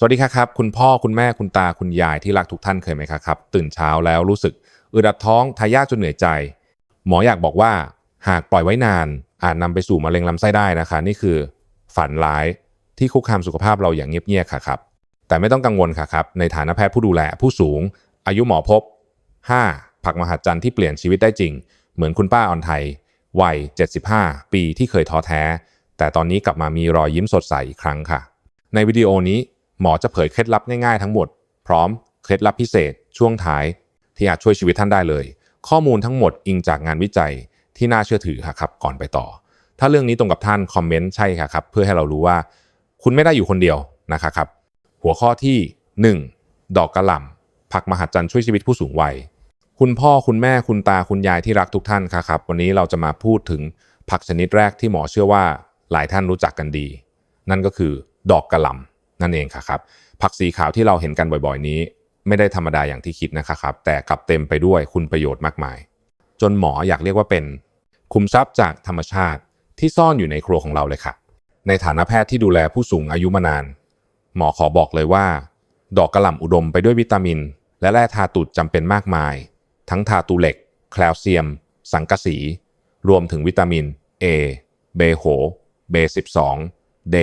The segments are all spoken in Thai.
สวัสดีครับ คุณพ่อคุณแม่คุณตาคุณยายที่รักทุกท่านเคยไหมครับ ตื่นเช้าแล้วรู้สึกอึดอัดท้องทายากจนเหนื่อยใจ หมออยากบอกว่าหากปล่อยไว้นาน อาจนำไปสู่มะเร็งลำไส้ได้นะคะ นี่คือ ฝันร้ายที่คุกคามสุขภาพเราอย่างเงียบๆค่ะครับ แต่ไม่ต้องกังวลค่ะครับ ในฐานะแพทย์ผู้ดูแลผู้สูง อายุหมอพบ 5. ผักมหัศจรรย์ที่เปลี่ยนชีวิตได้จริง เหมือนคุณป้าออนไทยวัย 75 ปีที่เคยท้อแท้ แต่ตอนนี้กลับมามีรอยยิ้มสดใสอีกครั้งค่ะ ในวิดีโอนี้ หมอจะเผยเคล็ดลับง่ายๆทั้งหมด พร้อมเคล็ดลับพิเศษช่วงท้าย ที่อาจช่วยชีวิตท่านได้เลย ข้อมูลทั้งหมดอิงจากงานวิจัยที่น่าเชื่อถือครับก่อนไปต่อ ถ้าเรื่องนี้ตรงกับท่านคอมเมนต์ใช่ครับเพื่อให้เรารู้ว่า คุณไม่ได้อยู่คนเดียวนะครับหัวข้อที่ 1. ดอกกระหล่ำผักมหัศจรรย์ช่วยชีวิตผู้สูงวัย คุณพ่อคุณแม่คุณตาคุณยายที่รักทุกท่านครับวันนี้เราจะมาพูดถึงผักชนิดแรกที่หมอเชื่อว่าหลายท่านรู้จักกันดี นั่นก็คือ ดอกกระหล่ำ นั่นเองค่ะครับผักสีขาวที่เราเห็นกันบ่อยๆนี้ ไม่ได้ธรรมดาอย่างที่คิดนะครับ แต่กลับเต็มไปด้วยคุณประโยชน์มากมาย จนหมออยากเรียกว่าเป็น คุมทรัพย์จากธรรมชาติที่ซ่อนอยู่ในครัวของเราเลยค่ะ ในฐานะแพทย์ที่ดูแลผู้สูงอายุมานาน หมอขอบอกเลยว่า ดอกกระหล่ำอุดมไปด้วยวิตามิน และแร่ธาตุจำเป็นมากมาย ทั้งธาตุเหล็ก แคลเซียม สังกะสี รวมถึงวิตามิน A เบโหเบ12 D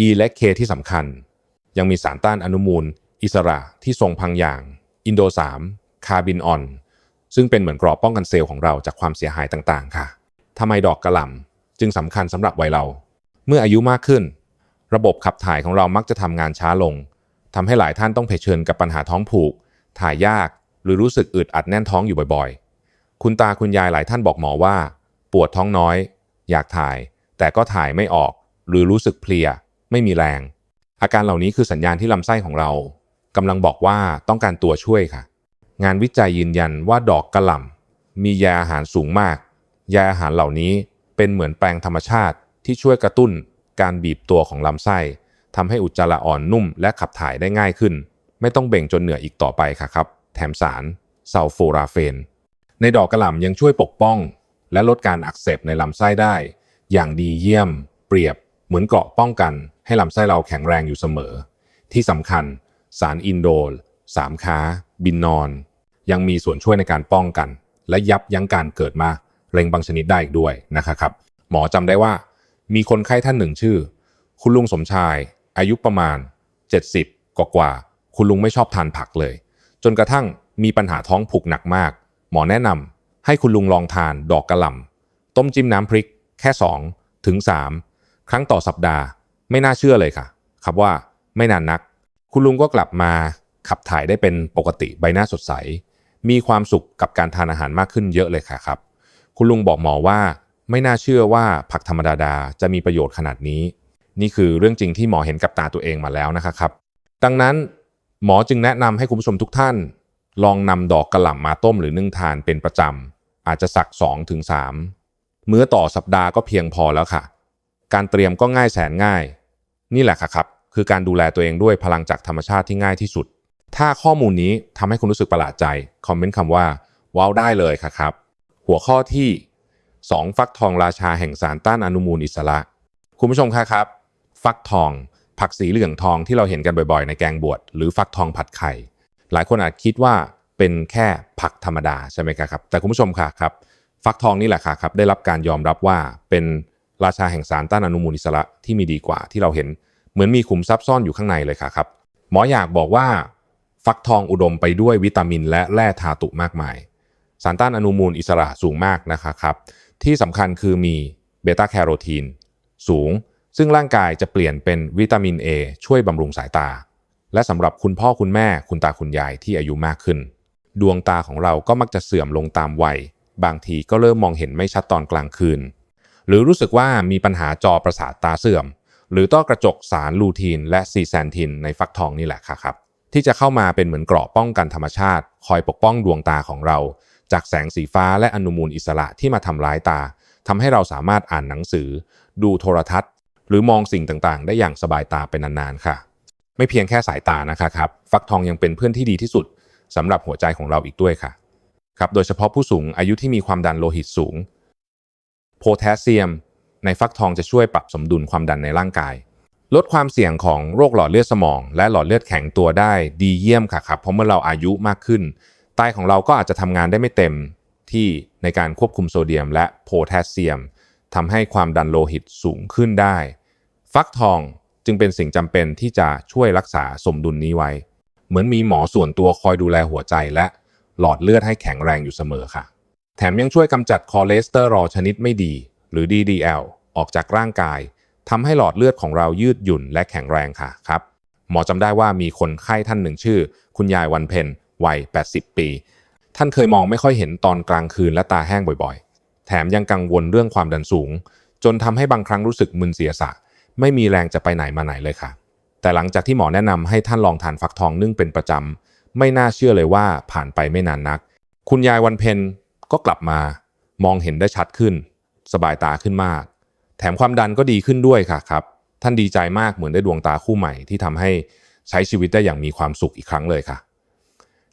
E และ K ที่สำคัญ ยังมีสารต้านอนุมูล อิสระที่ทรงพังอย่าง อินโด 3 คาร์บินออน ซึ่งเป็นเหมือนกรอบป้องกันเซลล์ของเราจากความเสียหายต่างๆ ค่ะทำไมดอกกระหล่ำจึงสำคัญสำหรับวัยเรา เมื่ออายุมากขึ้น ระบบขับถ่ายของเรามักจะทำงานช้าลงทำให้หลายท่านต้องเผชิญกับปัญหาท้องผูก ถ่ายยาก หรือรู้สึกอึดอัดแน่นท้องอยู่บ่อยๆ คุณตาคุณยายหลายท่านบอกหมอว่า ปวดท้องน้อย อยากถ่าย แต่ก็ถ่ายไม่ออก หรือรู้สึกเพลีย ไม่มีแรง อาการเหล่านี้คือสัญญาณที่ลำไส้ของเรากำลังบอกว่าต้องการตัวช่วยค่ะ งานวิจัยยืนยันว่าดอกกระหล่ำมียาอาหารสูงมาก ยาอาหารเหล่านี้เป็นเหมือนแปลงธรรมชาติที่ช่วยกระตุ้นการบีบตัวของลำไส้ทำให้อุจจาระอ่อนนุ่มและขับถ่ายได้ง่ายขึ้น ไม่ต้องเบ่งจนเหนื่อยอีกต่อไปค่ะครับ แถมสารซัลโฟราเฟน ในดอกกระหล่ำยังช่วยปกป้อง และลดการอักเสบในลำไส้ได้ อย่างดีเยี่ยม เปรียบเหมือนเกราะป้องกัน ให้ลำไส้เราแข็งแรงอยู่เสมอ ที่สำคัญสารอินโดลสามค้า บินนอน ยังมีส่วนช่วยในการป้องกัน และยับยั้งการเกิดมาเร็งบางชนิดได้อีกด้วยนะครับ หมอจำได้ว่า มีคนไข้ท่านหนึ่งชื่อ คุณลุงสมชาย อายุประมาณ 70 กว่ากว่า คุณลุงไม่ชอบทานผักเลย จนกระทั่งมีปัญหาท้องผูกหนักมาก หมอแนะนำให้คุณลุงลองทานดอกกระหล่ำต้มจิ้มน้ำพริกแค่ 2 ถึง 3 ครั้งต่อสัปดาห์ ไม่น่าเชื่อเลยค่ะ ครับว่าไม่นานนัก คุณลุงก็กลับมาขับถ่ายได้เป็นปกติใบหน้าสดใส มีความสุขกับการทานอาหารมากขึ้นเยอะเลยค่ะครับ คุณลุงบอกหมอว่าไม่น่าเชื่อว่าผักธรรมดาดาจะมีประโยชน์ขนาดนี้ นี่คือเรื่องจริงที่หมอเห็นกับตาตัวเองมาแล้วนะครับ ดังนั้นหมอจึงแนะนำให้คุณผู้ชมทุกท่าน ลองนำดอกกระหล่ำมาต้มหรือนึ่งทานเป็นประจำอาจจะสัก2-3ถึงมื้อต่อสัปดาห์ก็เพียงพอแล้วค่ะ การเตรียมก็ง่ายแสนง่าย นี่แหละค่ะครับ คือการดูแลตัวเองด้วยพลังจากธรรมชาติที่ง่ายที่สุด ถ้าข้อมูลนี้ทำให้คุณรู้สึกประหลาดใจ คอมเมนต์คำว่า ว้าวได้เลยค่ะครับ หัวข้อที่ 2 ฟักทองราชาแห่งสารต้านอนุมูลอิสระ คุณผู้ชมคะครับ ฟักทอง ผักสีเหลืองทองที่เราเห็นกันบ่อยๆ ในแกงบวชหรือฟักทองผัดไข่ หลายคนอาจคิดว่าเป็นแค่ผักธรรมดาใช่ไหมครับ แต่คุณผู้ชมค่ะครับ ฟักทองนี่แหละค่ะครับ ได้รับการยอมรับว่าเป็น ราชาแห่งสารต้านอนุมูลอิสระที่มีดีกว่าที่เราเห็น เหมือนมีขุมทรัพย์ซ่อนอยู่ข้างในเลยค่ะครับ หมออยากบอกว่าฟักทองอุดมไปด้วยวิตามิน และแร่ธาตุมากมาย สารต้านอนุมูลอิสระสูงมากนะครับที่สำคัญคือมีเบต้าแคโรทีนสูง ซึ่งร่างกายจะเปลี่ยนเป็นวิตามิน A ช่วยบำรุงสายตา และสำหรับคุณพ่อคุณแม่คุณตาคุณยายที่อายุมากขึ้น ดวงตาของเราก็มักจะเสื่อมลงตามวัย บางทีก็เริ่มมองเห็นไม่ชัดตอนกลางคืน หรือรู้สึกว่ามีปัญหาจอประสาทตาเสื่อม หรือต้อกระจกสารลูทีน และซีแซนทินในฟักทองนี่แหละค่ะครับที่จะเข้ามาเป็นเหมือนเกราะป้องกันธรรมชาติ คอยปกป้องดวงตาของเรา จากแสงสีฟ้าและอนุมูลอิสระที่มาทำร้ายตาทำให้เราสามารถอ่านหนังสือ ดูโทรทัศน์ หรือมองสิ่งต่างๆ ได้อย่างสบายตาเป็นานๆค่ะ ไม่เพียงแค่สายตานะคะครับฟักทองยังเป็นเพื่อนที่ดีที่สุดสำหรับหัวใจของเราอีกด้วยค่ะครับโดยเฉพาะผู้สูงอายุที่มีความดันโลหิตสูง พแทสเซียม ในฟักทองจะช่วยปรับสมดุลความดันในร่างกาย ลดความเสี่ยงของโรคหลอดเลือดสมอง และหลอดเลือดแข็งตัวได้ดีเยี่ยมค่ะครับเพราะเมื่อเราอายุมากขึ้นไตของเราก็อาจจะทำงานได้ไม่เต็มที่ในการควบคุมโซเดียม และโพแทสเซียมทำให้ความดันโลหิตสูงขึ้นได้ ฟักทองจึงเป็นสิ่งจำเป็นที่จะช่วยรักษาสมดุลนี้ไว้ เหมือนมีหมอส่วนตัวคอยดูแลหัวใจและหลอดเลือดให้แข็งแรงอยู่เสมอค่ะ แถมยังช่วยกำจัดคอเลสเตอรอลชนิดไม่ดี หรือ DDL ออกจากร่างกายทำให้หลอดเลือดของเรายืดหยุ่นและแข็งแรงค่ะครับ หมอจำได้ว่ามีคนไข้ท่านหนึ่งชื่อ คุณยายวันเพ็ญวัย 80 ปี ท่านเคยมองไม่ค่อยเห็นตอนกลางคืนและตาแห้งบ่อยๆ แถมยังกังวลเรื่องความดันสูง จนทำให้บางครั้งรู้สึกมึนเสียสะ ไม่มีแรงจะไปไหนมาไหนเลยค่ะ แต่หลังจากที่หมอแนะนำให้ท่านลองทานฟักทองนึ่งเป็นประจำไม่น่าเชื่อเลยว่าผ่านไปไม่นานนัก คุณยายวันเพ็ญ ก็กลับมามองเห็นได้ชัดขึ้น สบายตาขึ้นมาก แถมความดันก็ดีขึ้นด้วยค่ะครับ ท่านดีใจมากเหมือนได้ดวงตาคู่ใหม่ที่ทำให้ใช้ชีวิตได้อย่างมีความสุขอีกครั้งเลยค่ะ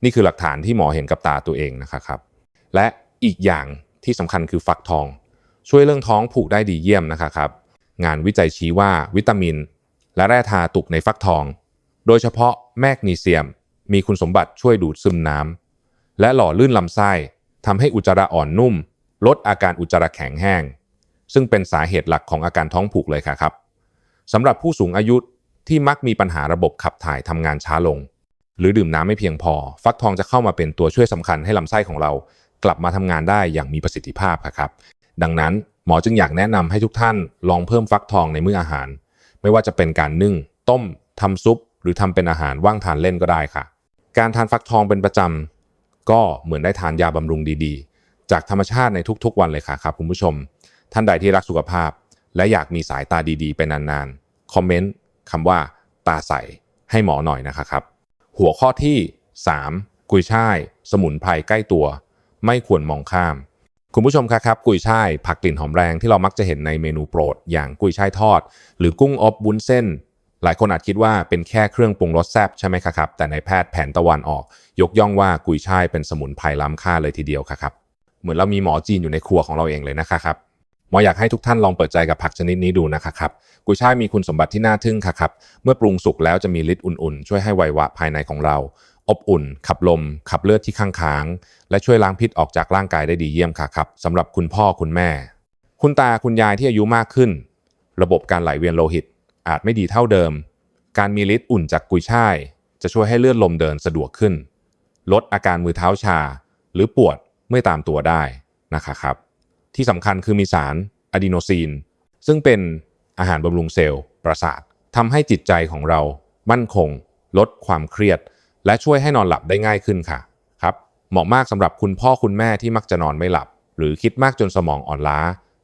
นี่คือหลักฐานที่หมอเห็นกับตาตัวเองนะคะครับ และอีกอย่างที่สำคัญคือฟักทอง ช่วยเรื่องท้องผูกได้ดีเยี่ยมนะคะครับ งานวิจัยชี้ว่าวิตามิน และแร่ธาตุกในฟักทอง โดยเฉพาะแมกนีเซียม มีคุณสมบัติช่วยดูดซึมน้ำและหล่อลื่นลำไส้ ทำให้อุจจาระอ่อนนุ่ม ลดอาการอุจจาระแข็งแห้ง ซึ่งเป็นสาเหตุหลักของอาการท้องผูกเลยค่ะครับสำหรับผู้สูงอายุที่มักมีปัญหาระบบขับถ่ายทำงานช้าลง หรือดื่มน้ำไม่เพียงพอ ฟักทองจะเข้ามาเป็นตัวช่วยสำคัญให้ลำไส้ของเรา กลับมาทำงานได้อย่างมีประสิทธิภาพครับ ดังนั้นหมอจึงอยากแนะนำให้ทุกท่านลองเพิ่มฟักทองในมื้ออาหาร ไม่ว่าจะเป็นการนึ่ง ต้มทำซุป หรือทำเป็นอาหารว่างทานเล่นก็ได้ค่ะ การทานฟักทองเป็นประจำ ก็เหมือนได้ทานยาบำรุงดีๆ จากธรรมชาติในทุกๆ วันเลยค่ะครับคุณผู้ชม ท่านใดที่รักสุขภาพ และอยากมีสายตาดีๆ ไปนานๆ คอมเมนต์คำว่า ตาใสให้หมอหน่อยนะครับ หัวข้อที่ 3. กุยช่าย สมุนไพรใกล้ตัว ไม่ควรมองข้าม คุณผู้ชมครับ กุยช่าย ผักกลิ่นหอมแรงที่เรามักจะเห็นในเมนูโปรด อย่างกุยช่ายทอด หรือกุ้งอบบุ้นเส้น หลายคนอาจคิดว่าเป็นแค่เครื่องปรุงรสแซบใช่ไหมครับ แต่ในแพทย์แผนตะวันออก ยกย่องว่ากุยช่ายเป็นสมุนไพรล้ำค่าเลยทีเดียวครับ เหมือนเรามีหมอจีนอยู่ในครัวของเราเองเลยนะครับหมออยากให้ทุกท่านลองเปิดใจกับผักชนิดนี้ดูนะครับกุยช่ายมีคุณสมบัติที่น่าทึ่งครับ เมื่อปรุงสุกแล้วจะมีฤทธิ์อุ่นๆ ช่วยให้ไววะภายในของเรา อบอุ่น ขับลม ขับเลือดที่ข้างค้างและช่วยล้างพิษออกจากร่างกายได้ดีเยี่ยมครับสำหรับคุณพ่อคุณแม่ คุณตาคุณยายที่อายุมากขึ้น ระบบการไหลเวียนโลหิต อาจไม่ดีเท่าเดิม การมีฤทธิ์อุ่นจากกุยช่าย จะช่วยให้เลือดลมเดินสะดวกขึ้น ลดอาการมือเท้าชา หรือปวดเมื่อตามตัวได้นะคะครับ ที่สำคัญคือมีสารอะดีโนซีน ซึ่งเป็นอาหารบำรุงเซลล์ ประสาททำให้จิตใจของเรามั่นคง ลดความเครียด และช่วยให้นอนหลับได้ง่ายขึ้นค่ะครับเหมาะมากสำหรับคุณพ่อคุณแม่ที่มักจะนอนไม่หลับ หรือคิดมากจนสมองอ่อนล้า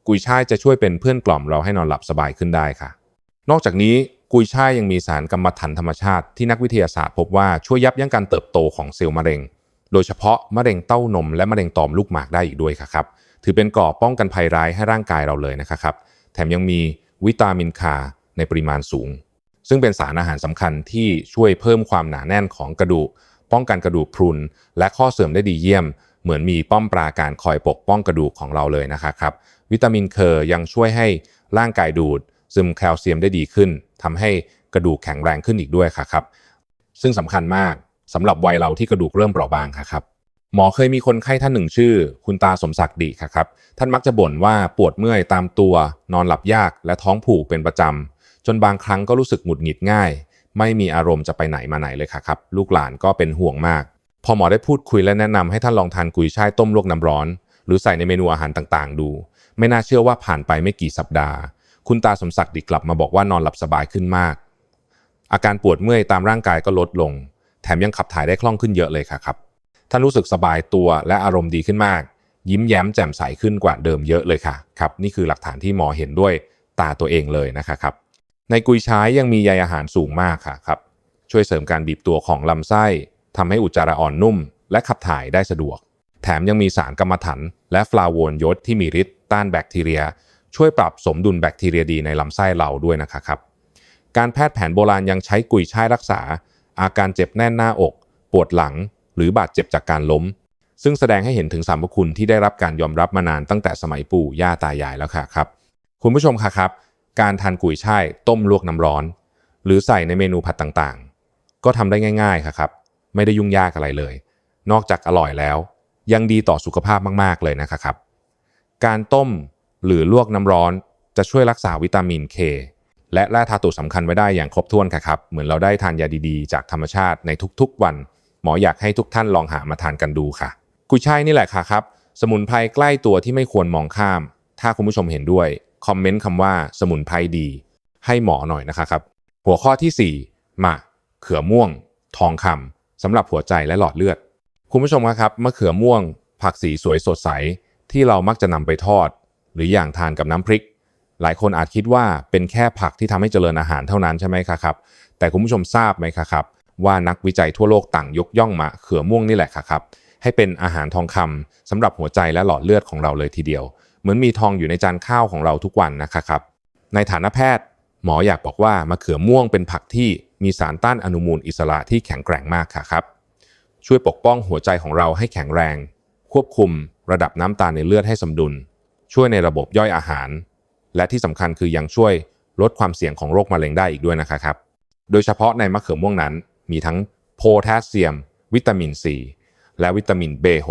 กุยช่ายจะช่วยเป็นเพื่อนกล่อมเราให้นอนหลับสบายขึ้นได้ค่ะ นอกจากนี้กุยช่ายยังมีสารกรรมถันธรรมชาติที่นักวิทยาศาสตร์พบว่าช่วยยับยั้งการเติบโตของเซลล์มะเร็ง โดยเฉพาะมะเร็งเต้านม และมะเร็งต่อมลูกหมากได้อีกด้วยครับ ถือเป็นก่อป้องกันภัยร้ายให้ร่างกายเราเลยนะครับ แถมยังมีวิตามินคาในปริมาณสูง ซึ่งเป็นสารอาหารสำคัญที่ช่วยเพิ่มความหนาแน่นของกระดูก ป้องกันกระดูกพรุน และข้อเสื่อมได้ดีเยี่ยม เหมือนมีป้อมปราการคอยปกป้องกระดูกของเราเลยนะครับ วิตามินเคยังช่วยให้ร่างกายดูด ซึมแคลเซียมได้ดีขึ้นทำให้กระดูกแข็งแรงขึ้นอีกด้วยครับ ซึ่งสำคัญมากสำหรับวัยเราที่กระดูกเริ่มเปราะบางครับหมอเคยมีคนไข้ท่านหนึ่งชื่อ คุณตาสมศักดิ์ดีครับ ท่านมักจะบ่นว่าปวดเมื่อยตามตัว นอนหลับยากและท้องผูกเป็นประจำ จนบางครั้งก็รู้สึกหงุดหงิดง่าย ไม่มีอารมณ์จะไปไหนมาไหนเลยครับ ลูกหลานก็เป็นห่วงมาก พอหมอได้พูดคุยและแนะนำให้ท่านลองทานกุยช่ายต้มลวกน้ำร้อน หรือใส่ในเมนูอาหารต่างๆ ดู ไม่น่าเชื่อว่าผ่านไปไม่กี่สัปดาห์ คุณตาสมศักดิ์ดิกลับมาบอกว่านอนหลับสบายขึ้นมาก อาการปวดเมื่อยตามร่างกายก็ลดลง แถมยังขับถ่ายได้คล่องขึ้นเยอะเลยค่ะครับ ท่านรู้สึกสบายตัวและอารมณ์ดีขึ้นมาก ยิ้มแย้มแจ่มใสขึ้นกว่าเดิมเยอะเลยค่ะครับ นี่คือหลักฐานที่หมอเห็นด้วยตาตัวเองเลยนะคะครับ ในกุยช่ายยังมีใยอาหารสูงมากค่ะครับ ช่วยเสริมการบีบตัวของลำไส้ทำให้อุจจาระอ่อนนุ่ม และขับถ่ายได้สะดวก แถมยังมีสารกรรมถัน และฟลาโวนยศที่มีฤทธิ์ต้านแบคทีเรีย ช่วยปรับสมดุลแบคทีเรียดีในลำไส้เราด้วยนะครับ การแพทย์แผนโบราณยังใช้กุยช่ายรักษา อาการเจ็บแน่นหน้าอก ปวดหลัง หรือบาดเจ็บจากการล้ม ซึ่งแสดงให้เห็นถึงสรรพคุณที่ได้รับการยอมรับมานานตั้งแต่สมัยปู่ย่าตายายแล้วค่ะครับ คุณผู้ชมค่ะครับ การทานกุยช่ายต้มลวกน้ำร้อน หรือใส่ในเมนูผัดต่างๆ ก็ทำได้ง่ายๆค่ะครับ ไม่ได้ยุ่งยากอะไรเลย นอกจากอร่อยแล้ว ยังดีต่อสุขภาพมากๆเลยนะครับ การต้ม หรือลวกน้ำร้อนจะช่วยรักษาวิตามินเคและแร่ธาตุสำคัญไว้ได้อย่างครบถ้วนค่ะครับ เหมือนเราได้ทานยาดีๆ จากธรรมชาติในทุกๆวัน หมออยากให้ทุกท่านลองหามาทานกันดูค่ะ กุยช่ายนี่แหละค่ะครับ สมุนไพรใกล้ตัวที่ไม่ควรมองข้าม ถ้าคุณผู้ชมเห็นด้วย คอมเมนต์คำว่าสมุนไพรดี ให้หมอหน่อยนะคะครับ หัวข้อที่ 4มะเขือม่วง ทองคำสำหรับหัวใจและหลอดเลือด คุณผู้ชมครับมะเขือม่วง ผักสีสวยสดใสที่เรามักจะนำไปทอด หรืออย่างทานกับน้ำพริก หลายคนอาจคิดว่าเป็นแค่ผักที่ทำให้เจริญอาหารเท่านั้นใช่ไหมครับ แต่คุณผู้ชมทราบไหมครับ ว่านักวิจัยทั่วโลกต่างยกย่องมะเขือม่วงนี่แหละครับ ให้เป็นอาหารทองคำสำหรับหัวใจและหลอดเลือดของเราเลยทีเดียว เหมือนมีทองอยู่ในจานข้าวของเราทุกวันนะครับ ในฐานะแพทย์ หมออยากบอกว่ามะเขือม่วงเป็นผักที่มีสารต้านอนุมูลอิสระที่แข็งแกร่งมากค่ะครับ ช่วยปกป้องหัวใจของเราให้แข็งแรง ควบคุมระดับน้ำตาลในเลือดให้สมดุล ช่วยในระบบย่อยอาหาร และที่สำคัญคือยังช่วยลดความเสี่ยงของโรคมะเร็งได้อีกด้วยนะครับ โดยเฉพาะในมะเขือม่วงนั้น มีทั้งโพแทสเซียม วิตามินซีและวิตามิน B6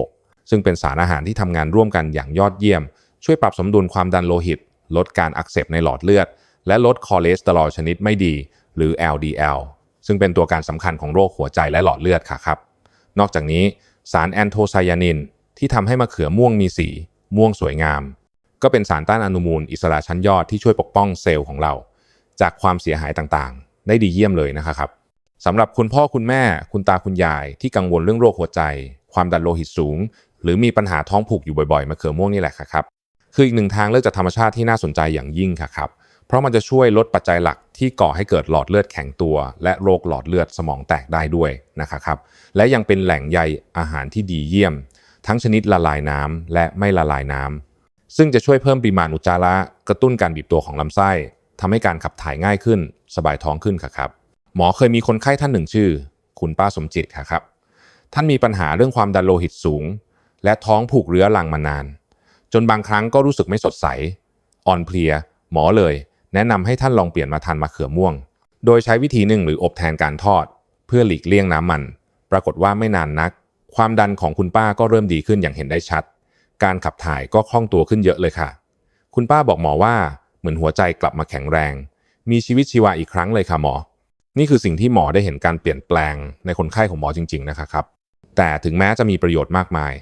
ซึ่งเป็นสารอาหารที่ทำงานร่วมกันอย่างยอดเยี่ยม ช่วยปรับสมดุลความดันโลหิต ลดการอักเสบในหลอดเลือด และลดคอเลสเตอรอลชนิดไม่ดี หรือ LDL ซึ่งเป็นตัวการสำคัญของโรคหัวใจและหลอดเลือดค่ะครับ นอกจากนี้สารแอนโทไซยานินที่ทำให้มะเขือม่วงมีสี ม่วงสวยงาม ก็เป็นสารต้านอนุมูลอิสระชั้นยอดที่ช่วยปกป้องเซลล์ของเรา จากความเสียหายต่างๆ ได้ดีเยี่ยมเลยนะครับสำหรับคุณพ่อคุณแม่ คุณตาคุณยายที่กังวลเรื่องโรคหัวใจ ความดันโลหิตสูง หรือมีปัญหาท้องผูกอยู่บ่อยๆมะเขือม่วงนี่แหละครับคืออีกหนึ่งทางเลือกจากธรรมชาติที่น่าสนใจอย่างยิ่งครับเพราะมันจะช่วยลดปัจจัยหลักที่ก่อให้เกิดหลอดเลือดแข็งตัว และโรคหลอดเลือดสมองแตกได้ด้วยนะครับและยังเป็นแหล่งใยอาหารที่ดีเยี่ยม ทั้งชนิดละลายน้ำและไม่ละลายน้ำ ซึ่งจะช่วยเพิ่มปริมาณอุจจาระกระตุ้นการบีบตัวของลำไส้ทำให้การขับถ่ายง่ายขึ้น สบายท้องขึ้นครับ หมอเคยมีคนไข้ท่านหนึ่งชื่อ คุณป้าสมจิตครับ ท่านมีปัญหาเรื่องความดันโลหิตสูง และท้องผูกเรื้อรังมานาน จนบางครั้งก็รู้สึกไม่สดใส อ่อนเพลีย หมอเลย แนะนำให้ท่านลองเปลี่ยนมาทานมะเขือม่วง โดยใช้วิธีหนึ่งหรืออบแทนการทอด เพื่อหลีกเลี่ยงน้ำมัน ปรากฏว่าไม่นานนัก ความดันของคุณป้าก็เริ่มดีขึ้นอย่างเห็นได้ชัด การขับถ่ายก็คล่องตัวขึ้นเยอะเลยค่ะ คุณป้าบอกหมอว่าเหมือนหัวใจกลับมาแข็งแรง มีชีวิตชีวาอีกครั้งเลยค่ะหมอ นี่คือสิ่งที่หมอได้เห็นการเปลี่ยนแปลงในคนไข้ของหมอจริง ๆ นะครับ แต่ถึงแม้จะมีประโยชน์มากมาย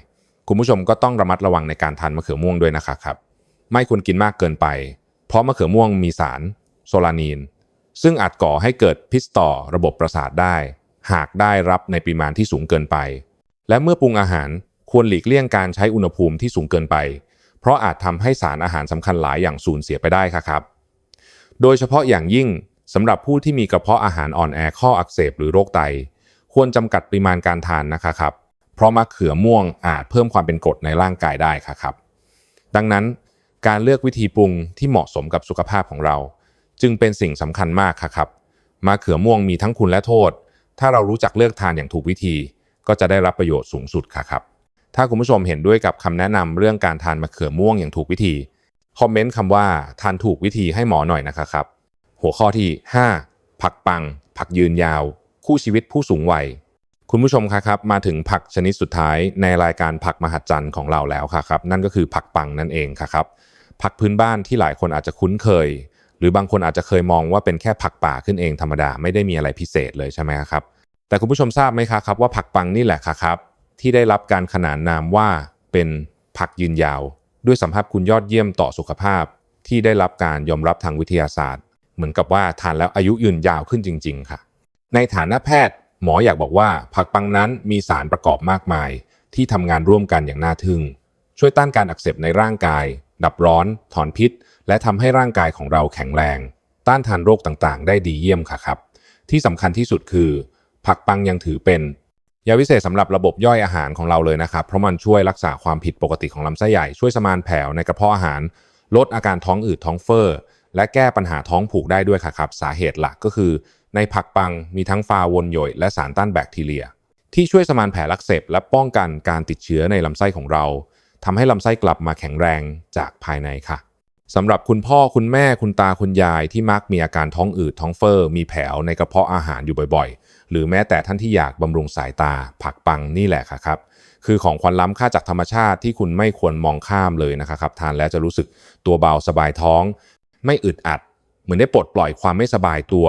คุณผู้ชมก็ต้องระมัดระวังในการทานมะเขือม่วงด้วยนะครับ ไม่ควรกินมากเกินไป เพราะมะเขือม่วงมีสารโซลานีน ซึ่งอาจก่อให้เกิดพิษต่อระบบประสาทได้ หากได้รับในปริมาณที่สูงเกินไป และเมื่อปรุงอาหาร ควรหลีกเลี่ยงการใช้อุณหภูมิที่สูงเกินไป เพราะอาจทำให้สารอาหารสำคัญหลายอย่างสูญเสียไปได้ค่ะครับ โดยเฉพาะอย่างยิ่งสำหรับผู้ที่มีกระเพาะอาหารอ่อนแอข้ออักเสบหรือโรคไต ควรจำกัดปริมาณการทานนะคะครับ เพราะมะเขือม่วงอาจเพิ่มความเป็นกรดในร่างกายได้ค่ะครับ ดังนั้นการเลือกวิธีปรุงที่เหมาะสมกับสุขภาพของเรา จึงเป็นสิ่งสำคัญมากค่ะครับมะเขือม่วงมีทั้งคุณและโทษ ถ้าเรารู้จักเลือกทานอย่างถูกวิธี ก็จะได้รับประโยชน์สูงสุดค่ะครับ ถ้าคุณผู้ชมเห็นด้วยกับคำแนะนำเรื่องการทานมะเขือม่วงอย่างถูกวิธี คอมเมนต์คำว่าทานถูกวิธีให้หมอหน่อยนะครับ หัวข้อที่ 5 ผักปัง ผักยืนยาว คู่ชีวิตผู้สูงวัย คุณผู้ชมครับ มาถึงผักชนิดสุดท้ายในรายการผักมหัศจรรย์ของเราแล้วครับ นั่นก็คือผักปังนั่นเองครับ ผักพื้นบ้านที่หลายคนอาจจะคุ้นเคย หรือบางคนอาจจะเคยมองว่าเป็นแค่ผักป่าขึ้นเองธรรมดาไม่ได้มีอะไรพิเศษเลยใช่ไหมครับ แต่คุณผู้ชมทราบไหมครับว่าผักปังนี่แหละครับ ที่ได้รับการขนานนามว่าเป็นผักยืนยาว ด้วยสัมภาษณ์คุณยอดเยี่ยมต่อสุขภาพ ที่ได้รับการยอมรับทางวิทยาศาสตร์ เหมือนกับว่าทานแล้วอายุยืนยาวขึ้นจริง ๆ ค่ะ ในฐานะแพทย์ หมออยากบอกว่า ผักปังนั้นมีสารประกอบมากมาย ที่ทำงานร่วมกันอย่างน่าทึ่ง ช่วยต้านการอักเสบในร่างกาย ดับร้อน ถอนพิษ และทำให้ร่างกายของเราแข็งแรง ต้านทานโรคต่างๆ ได้ดีเยี่ยมค่ะครับ ที่สำคัญที่สุดคือ ผักปังยังถือเป็น ยาวิเศษสำหรับระบบย่อยอาหารของเราเลยนะครับ เพราะมันช่วยรักษาความผิดปกติของลำไส้ใหญ่ ช่วยสมานแผวในกระเพาะอาหาร ลดอาการท้องอืดท้องเฟ้อและแก้ปัญหาท้องผูกได้ด้วยค่ะครับ สาเหตุหลักก็คือ ในผักปังมีทั้งฟาวนโยยและสารต้านแบคทีเรีย ที่ช่วยสมานแผลรักเสบและป้องกันการติดเชื้อในลำไส้ของเราทำให้ลำไส้กลับมาแข็งแรงจากภายในค่ะสำหรับคุณพ่อคุณแม่คุณตาคุณยายที่มักมีอาการท้องอืดท้องเฟอ้อมีแผลในกระเพาะอาหารอยู่บ่อยๆ หรือแม้แต่ท่านที่อยากบำรุงสายตา ผักปังนี่แหละค่ะครับ คือของขวัญล้ำค่าจากธรรมชาติที่คุณไม่ควรมองข้ามเลยนะครับ ทานแล้วจะรู้สึกตัวเบาสบายท้อง ไม่อึดอัด เหมือนได้ปลดปล่อยความไม่สบายตัว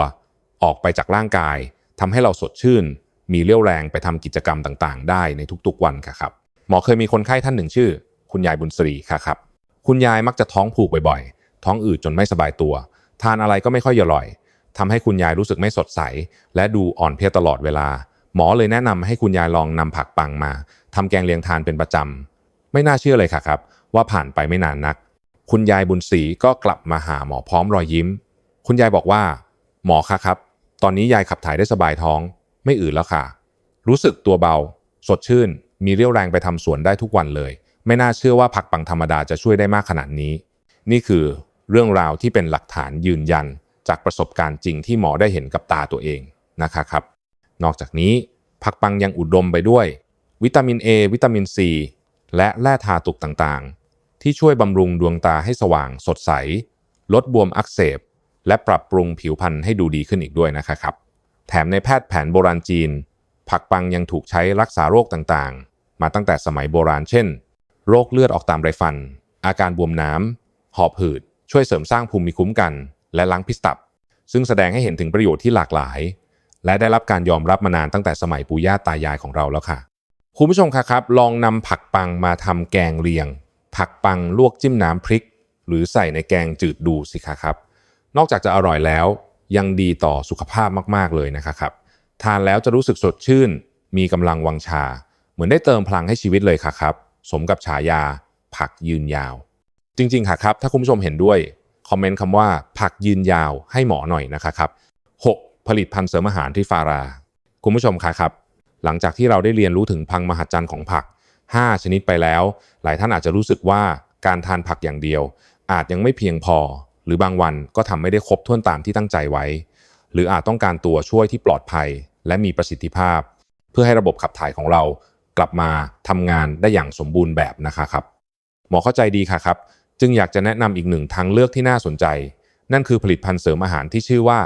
ออกไปจากร่างกายทำให้เราสดชื่น มีเรี่ยวแรงไปทำกิจกรรมต่างๆ ได้ในทุกๆวันค่ะครับหมอเคยมีคนไข้ท่านหนึ่งชื่อ คุณยายบุญศรีค่ะครับคุณยายมักจะท้องผูกบ่อยๆ ท้องอืดจนไม่สบายตัว ทานอะไรก็ไม่ค่อยอร่อย ทำให้คุณยายรู้สึกไม่สดใส และดูอ่อนเพลียตลอดเวลา หมอเลยแนะนำให้คุณยายลองนำผักปังมาทำแกงเลียงทานเป็นประจำไม่น่าเชื่อเลยค่ะครับ ว่าผ่านไปไม่นานนัก คุณยายบุญศรีก็กลับมาหาหมอพร้อมรอยยิ้ม คุณยายบอกว่า หมอคะครับ ตอนนี้ยายขับถ่ายได้สบายท้อง ไม่อืดแล้วค่ะ รู้สึกตัวเบา สดชื่น มีเรี่ยวแรงไปทำสวนได้ทุกวันเลย ไม่น่าเชื่อว่าผักปังธรรมดาจะช่วยได้มากขนาดนี้ นี่คือเรื่องราวที่เป็นหลักฐานยืนยัน จากประสบการณ์จริงที่หมอได้เห็นกับตาตัวเองนะคะครับ นอกจากนี้ผักปังยังอุดมไปด้วย วิตามิน A วิตามิน C และแร่ธาตุต่างๆ ที่ช่วยบำรุงดวงตาให้สว่างสดใส ลดบวมอักเสบ และปรับปรุงผิวพรรณให้ดูดีขึ้นอีกด้วยนะครับ แถมในแพทย์แผนโบราณจีน ผักปังยังถูกใช้รักษาโรคต่างๆ มาตั้งแต่สมัยโบราณเช่น โรคเลือดออกตามไรฟัน อาการบวมน้ำหอบหืด ช่วยเสริมสร้างภูมิคุ้มกัน และล้างพิษตับ ซึ่งแสดงให้เห็นถึงประโยชน์ที่หลากหลาย และได้รับการยอมรับมานานตั้งแต่สมัยปู่ย่าตายายของเราแล้วค่ะ คุณผู้ชมคะครับ ลองนำผักปังมาทำแกงเลียง ผักปังลวกจิ้มน้ำพริก หรือใส่ในแกงจืดดูสิคะครับ นอกจากจะอร่อยแล้วยังดีต่อสุขภาพมากๆเลยนะครับ ทานแล้วจะรู้สึกสดชื่น มีกำลังวังชา เหมือนได้เติมพลังให้ชีวิตเลยค่ะครับ สมกับฉายา ผักยืนยาว จริงๆค่ะครับ ถ้าคุณผู้ชมเห็นด้วย คอมเมนต์คำว่าผักยืนยาวให้หมอหน่อยนะครับ 6. ผลิตภัณฑ์เสริมอาหารที่ฟารา คุณผู้ชมค่ะครับ หลังจากที่เราได้เรียนรู้ถึงพังมหัศจรรย์ของผัก 5 ชนิดไปแล้ว หลายท่านอาจจะรู้สึกว่าการทานผักอย่างเดียว อาจยังไม่เพียงพอ หรือบางวันก็ทำไม่ได้ครบถ้วนตามที่ตั้งใจไว้ หรืออาจต้องการตัวช่วยที่ปลอดภัย และมีประสิทธิภาพ เพื่อให้ระบบขับถ่ายของเรากลับมาทำงานได้อย่างสมบูรณ์แบบนะคะครับหมอเข้าใจดีค่ะครับ จึงอยากจะแนะนำอีกหนึ่งทางเลือกที่น่าสนใจ นั่นคือผลิตภัณฑ์เสริมอาหารที่ชื่อว่า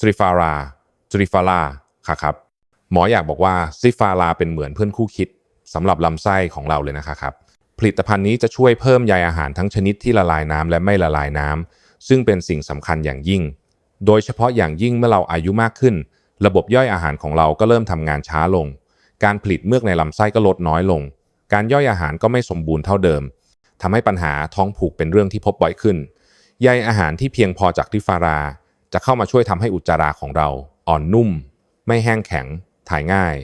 ทริฟาราทริฟาราค่ะครับ หมออยากบอกว่าซิฟาราเป็นเหมือนเพื่อนคู่คิดสำหรับลำไส้ของเราเลยนะครับ ผลิตภัณฑ์นี้จะช่วยเพิ่มใยอาหารทั้งชนิดที่ละลายน้ำและไม่ละลายน้ำซึ่งเป็นสิ่งสำคัญอย่างยิ่ง โดยเฉพาะอย่างยิ่งเมื่อเราอายุมากขึ้น ระบบย่อยอาหารของเราก็เริ่มทำงานช้าลง การผลิตเมือกในลำไส้ก็ลดน้อยลง การย่อยอาหารก็ไม่สมบูรณ์เท่าเดิม ทำให้ปัญหาท้องผูกเป็นเรื่องที่พบบ่อยขึ้น ใยอาหารที่เพียงพอจากทิฟารา จะเข้ามาช่วยทำให้อุจจาระของเรา อ่อนนุ่ม ไม่แห้งแข็ง ถ่ายง่าย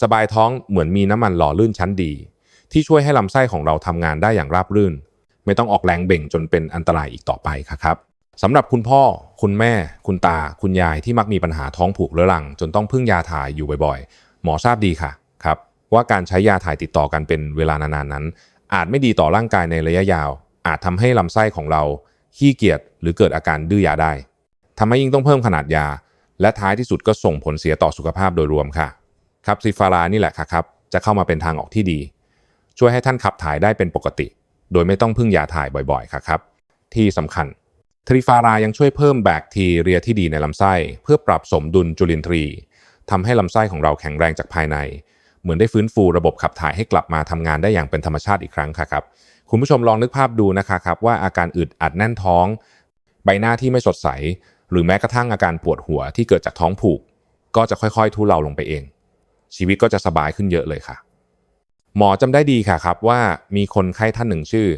สบายท้องเหมือนมีน้ำมันหล่อลื่นชั้นดี ที่ช่วยให้ลำไส้ของเราทำงานได้อย่างราบรื่น ไม่ต้องออกแรงเบ่งจนเป็นอันตรายอีกต่อไปครับสำหรับคุณพ่อ คุณแม่ คุณตา คุณยายที่มักมีปัญหาท้องผูกเรื้อรัง จนต้องพึ่งยาถ่ายอยู่บ่อยๆ หมอทราบดีค่ะครับว่าการใช้ยาถ่ายติดต่อกันเป็นเวลานานๆนั้น อาจไม่ดีต่อร่างกายในระยะยาว อาจทำให้ลำไส้ของเราขี้เกียจหรือเกิดอาการดื้อยาได้ทำให้ยิ่งต้องเพิ่มขนาดยา และท้ายที่สุดก็ส่งผลเสียต่อสุขภาพโดยรวมค่ะครับซิฟารานี่แหละค่ะครับจะเข้ามาเป็นทางออกที่ดี ช่วยให้ท่านขับถ่ายได้เป็นปกติ โดยไม่ต้องพึ่งยาถ่ายบ่อยๆครับ ที่สำคัญทริฟารายังช่วยเพิ่มแบคทีเรียที่ดีในลำไส้ เพื่อปรับสมดุลจุลินทรีย์ทำให้ลำไส้ของเราแข็งแรงจากภายใน เหมือนได้ฟื้นฟูระบบขับถ่ายให้กลับมาทำงานได้อย่างเป็นธรรมชาติอีกครั้งค่ะครับคุณผู้ชมลองนึกภาพดูนะคะครับว่าอาการอึดอัดแน่นท้อง ใบหน้าที่ไม่สดใส หรือแม้กระทั่งอาการปวดหัวที่เกิดจากท้องผูก ก็จะค่อยๆ ทุเลาลงไปเอง ชีวิตก็จะสบายขึ้นเยอะเลยค่ะ หมอจำได้ดีค่ะครับว่ามีคนไข้ท่านหนึ่งชื่อ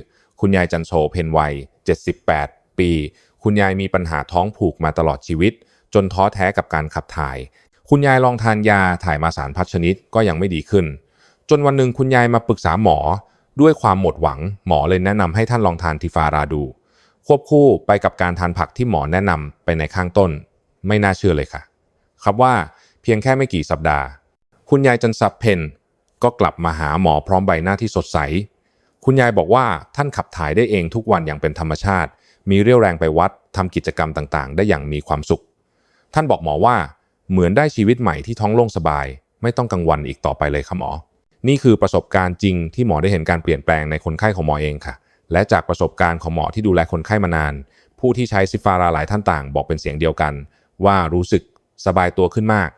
คุณยายจันโซเพนวัย 78 ปี คุณยายมีปัญหาท้องผูกมาตลอดชีวิต จนท้อแท้กับการขับถ่าย คุณยายลองทานยาถ่ายมาสารพัดชนิดก็ยังไม่ดีขึ้น จนวันหนึ่งคุณยายมาปรึกษาหมอ ด้วยความหมดหวัง หมอเลยแนะนำให้ท่านลองทานทิฟาราดู ควบคู่ไปกับการทานผักที่หมอแนะนำไปในข้างต้น ไม่น่าเชื่อเลยค่ะ ครับว่าเพียงแค่ไม่กี่สัปดาห์ คุณยายจันซับเพนก็กลับมาหาหมอพร้อมใบหน้าที่สดใส คุณยายบอกว่าท่านขับถ่ายได้เองทุกวันอย่างเป็นธรรมชาติ มีเรี่ยวแรงไปวัดทำกิจกรรมต่างๆ ได้อย่างมีความสุข ท่านบอกหมอว่า เหมือนได้ชีวิตใหม่ที่ท้องโล่งสบาย ไม่ต้องกังวลอีกต่อไปเลยค่ะหมอ นี่คือประสบการณ์จริงที่หมอได้เห็นการเปลี่ยนแปลงในคนไข้ของหมอเองค่ะ และจากประสบการณ์ของหมอที่ดูแลคนไข้มานาน ผู้ที่ใช้ซิฟาราหลายท่านต่าง บอกเป็นเสียงเดียวกัน ว่ารู้สึกสบายตัวขึ้นมาก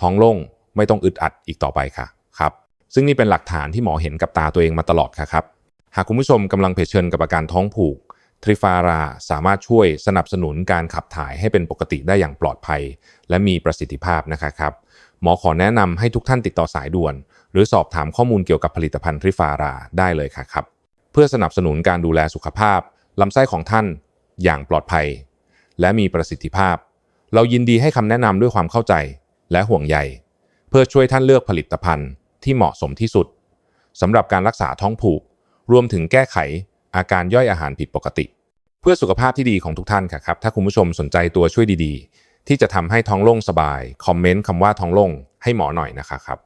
ท้องโล่งไม่ต้องอึดอัดอีกต่อไปค่ะครับซึ่งนี่เป็นหลักฐานที่หมอเห็นกับตาตัวเองมาตลอดค่ะครับหากคุณผู้ชมกำลังเผชิญกับอาการท้องผูก ทริฟาราสามารถช่วยสนับสนุนการขับถ่ายให้เป็นปกติได้อย่างปลอดภัย และมีประสิทธิภาพนะครับหมอขอแนะนำให้ทุกท่านติดต่อสายด่วน หรือสอบถามข้อมูลเกี่ยวกับผลิตภัณฑ์ทริฟาราได้เลยค่ะครับ เพื่อสนับสนุนการดูแลสุขภาพลำไส้ของท่านอย่างปลอดภัย และมีประสิทธิภาพ เรายินดีให้คำแนะนำด้วยความเข้าใจและห่วงใย เพื่อช่วยท่านเลือกผลิตภัณฑ์ที่เหมาะสมที่สุดสำหรับการรักษาท้องผูก รวมถึงแก้ไข อาการย่อยอาหารผิดปกติ เพื่อสุขภาพที่ดีของทุกท่านค่ะครับ ถ้าคุณผู้ชมสนใจตัวช่วยดีๆ ที่จะทำให้ท้องโล่งสบาย คอมเมนต์คำว่าท้องโล่งให้หมอหน่อยนะคะครับ